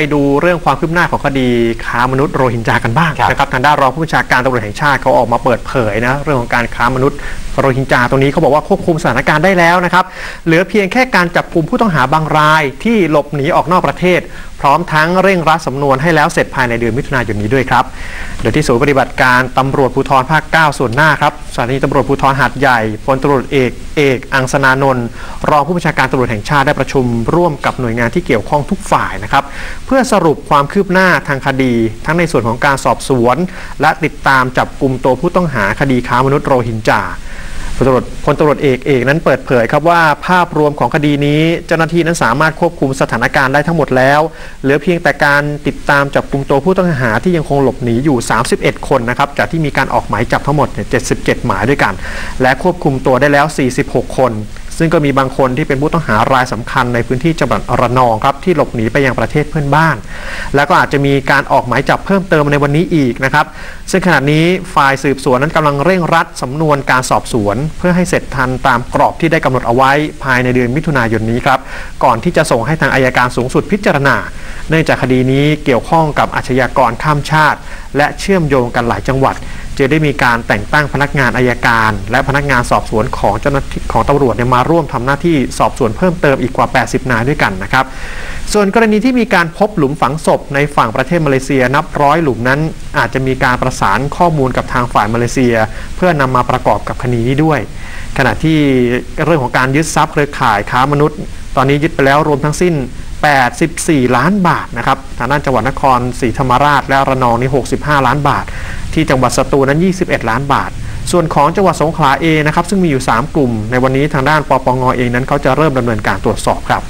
ไปดูเรื่องความคืบหน้าของคดีค้ามนุษย์โรฮิงญากันบ้างครับนะครับทางด้านรองผู้บัญชาการตำรวจแห่งชาติเขาออกมาเปิดเผยนะเรื่องของการค้ามนุษย์โรฮิงญาตรงนี้เขาบอกว่าควบคุมสถานการณ์ได้แล้วนะครับเหลือเพียงแค่การจับกลุ่มผู้ต้องหาบางรายที่หลบหนีออกนอกประเทศ พร้อมทั้งเร่งรัดสำนวนให้แล้วเสร็จภายในเดือนมิถุนายนนี้ด้วยครับโดยที่ศูนย์ปฏิบัติการตำรวจภูธรภาค 9 ส่วนหน้าครับสถานีตำรวจภูธรหาดใหญ่พลตำรวจเอกเอกอังสนานนท์รองผู้บัญชาการตำรวจแห่งชาติได้ประชุมร่วมกับหน่วยงานที่เกี่ยวข้องทุกฝ่ายนะครับเพื่อสรุปความคืบหน้าทางคดี ทั้งในส่วนของการสอบสวน และติดตามจับกลุ่มตัวผู้ต้องหาคดีค้ามนุษย์โรฮิงญาพลตำรวจพลตำรวจเอกเอกนั้นเปิดเผยครับว่าภาพรวมของคดีนี้ เจ้าหน้าที่นั้นสามารถควบคุมสถานการณ์ได้ทั้งหมดแล้ว เหลือเพียงแต่การติดตามจับกลุ่มตัวผู้ต้องหาที่ยังคงหลบหนีอยู่ 31 คนนะครับจากที่มีการออกหมายจับทั้งหมดเนี่ย77 หมายด้วยกัน และควบคุมตัวได้แล้ว 46 คน ซึ่งก็มีบางคนที่เป็นผู้ต้องหารายสำคัญในพื้นที่จังหวัดระนองครับที่หลบหนีไปยังประเทศเพื่อนบ้าน แล้วก็อาจจะมีการออกหมายจับเพิ่มเติมในวันนี้อีกนะครับ ซึ่งขณะนี้ฝ่ายสืบสวนนั้นกำลังเร่งรัดสำนวนการสอบสวน เพื่อให้เสร็จทันตามกรอบที่ได้กำหนดเอาไว้ภายในเดือนมิถุนายนนี้ครับก่อนที่จะส่งให้ทางอายการสูงสุดพิจารณา เนื่องจากคดีนี้เกี่ยวข้องกับอาชญากรข้ามชาติ และเชื่อมโยงกันหลายจังหวัด จึงได้มีการแต่งตั้งพนักงานอายการ และพนักงานสอบสวนของเจ้าหน้าที่ของตำรวจเนี่ยมาร่วมทำหน้าที่สอบสวนเพิ่มเติมอีกกว่า 80 นายด้วยกันนะครับ ส่วนกรณีที่มีการพบหลุมฝังศพในฝั่งประเทศมาเลเซียนับร้อยหลุมนั้น อาจจะมีการประสานข้อมูลกับทางฝ่ายมาเลเซีย เพื่อนำมาประกอบกับคดีนี้ด้วย ขณะที่เรื่องของการยึดทรัพย์เครือข่ายค้ามนุษย์ ตอนนี้ยึดไปแล้วรวมทั้งสิ้น 84 ล้านบาทนะครับทางด้านจังหวัดนครศรีธรรมราชและระนองนี่65 ล้านบาท ที่จังหวัดสตูลนั้น 21 ล้านบาท ส่วนของจังหวัดสงขลาเองนะครับซึ่งมีอยู่ 3 กลุ่ม ในวันนี้ทางด้านปปงเองนั้นเขาจะเริ่มดำเนินการตรวจสอบครับ